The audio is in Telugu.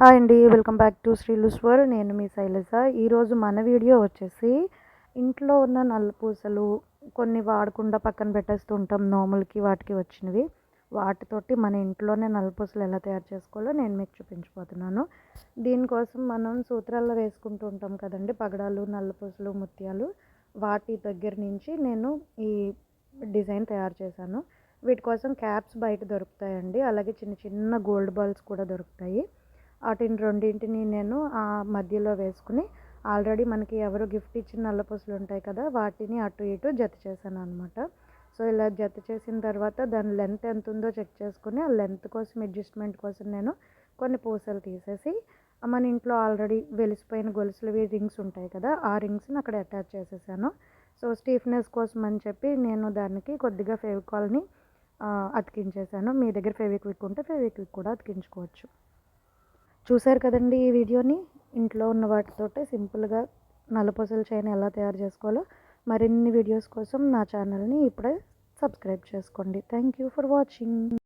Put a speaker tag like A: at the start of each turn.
A: హాయ్ అండి వెల్కమ్ బ్యాక్ టు శ్రీలుస్వర్ నేను మీ శైలజ. ఈరోజు మన వీడియో వచ్చేసి ఇంట్లో ఉన్న నల్లపూసలు కొన్ని వాడకుండా పక్కన పెట్టేస్తూ ఉంటాం నోములకి వాటికి వచ్చినవి. వాటితోటి మన ఇంట్లోనే నల్లపూసలు ఎలా తయారు చేసుకోవాలో నేను మీకు చూపించబోతున్నాను. దీనికోసం మనం సూత్రాల్లో వేసుకుంటూ ఉంటాం కదండి పగడాలు నల్లపూసలు ముత్యాలు. వాటి దగ్గర నుంచి నేను ఈ డిజైన్ తయారు చేశాను. వీటి కోసం క్యాప్స్ బయట దొరుకుతాయండి అలాగే చిన్న చిన్న గోల్డ్ బాల్స్ కూడా దొరుకుతాయి. వాటిని రెండింటిని నేను ఆ మధ్యలో వేసుకుని ఆల్రెడీ మనకి ఎవరు గిఫ్ట్ ఇచ్చిన నల్లపూసలు ఉంటాయి కదా వాటిని అటు ఇటు జత చేశాను అనమాట సో ఇలా జత చేసిన తర్వాత దాని లెంత్ ఎంత ఉందో చెక్ చేసుకుని ఆ లెంత్ కోసం అడ్జస్ట్మెంట్ కోసం నేను కొన్ని పూసలు తీసేసి మన ఇంట్లో ఆల్రెడీ వెలిసిపోయిన గొలుసులవి రింగ్స్ ఉంటాయి కదా ఆ రింగ్స్ని అక్కడ అటాచ్ చేసేసాను. సో స్టీఫ్నెస్ కోసం అని చెప్పి నేను దానికి కొద్దిగా ఫెవికాల్ని అతికించేసాను. మీ దగ్గర ఫెవిక్విక్ ఉంటే ఫెవిక్విక్ కూడా అతికించుకోవచ్చు. చూశారు కదండి ఈ వీడియోని? ఇంట్లో ఉన్న వాటితోటే సింపుల్గా నల్లపూసల చైన్ ఎలా తయారు చేసుకోవాలో మరిన్ని వీడియోస్ కోసం నా ఛానల్ని ఇప్పుడే సబ్స్క్రైబ్ చేసుకోండి. Thank you for watching.